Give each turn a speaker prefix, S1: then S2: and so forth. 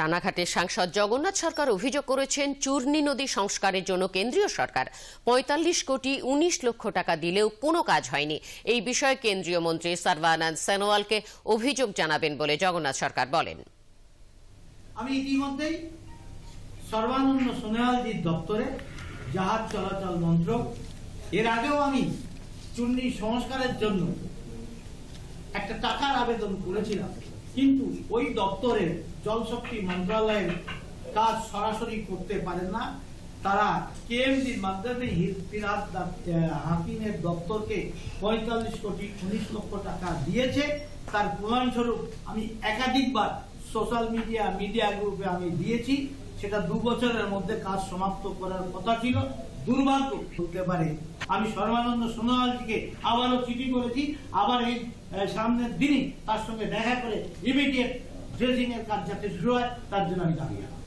S1: রানাঘাটের সাংসদ জগন্নাথ সরকার অভিযোগ করেছেন, চূর্ণী নদী সংস্কারের জন্য কেন্দ্রীয় সরকার পঁয়তাল্লিশ কোটি উনিশ লক্ষ টাকা দিলেও কোনো কাজ হয়নি। এই বিষয়ে কেন্দ্রীয় মন্ত্রী সর্বানন্দ সোনোয়ালকে অভিযোগ জানাবেন বলে জগন্নাথ সরকার বলেন।
S2: আমি ইতিমধ্যেই সর্বানন্দ সোনোয়ালজির দপ্তরে জাহাজ চলাচল মন্ত্রক, এর আগেও আমি চুন্নি সংস্কারের জন্য একটা টাকার আবেদন করেছিলাম। কিন্তু ওই দপ্তরের জলশক্তি মন্ত্রণালয়ের কাজ সরাসরি করতে পারেন না। তারা কেএমডির মাধ্যমে হাকিমের দপ্তরকে পঁয়তাল্লিশ কোটি, উনিশ লক্ষ টাকা দিয়েছে। তার প্রমাণস্বরূপ আমি একাধিকবার সোশ্যাল মিডিয়া মিডিয়া গ্রুপে আমি দিয়েছি। সেটা দু বছরের মধ্যে কাজ সমাপ্ত করার কথা ছিল। দুর্ভাগ্য হতে পারে আমি সর্বানন্দ সোনোয়ালজিকে আবারও চিঠি করেছি আবার এই সামনের দিনই তার সঙ্গে দেখা করে ইমিডিয়েট ড্রেসিং এর কাজ যাতে শুরু হয়, তার জন্য আমি দাঁড়িয়ে।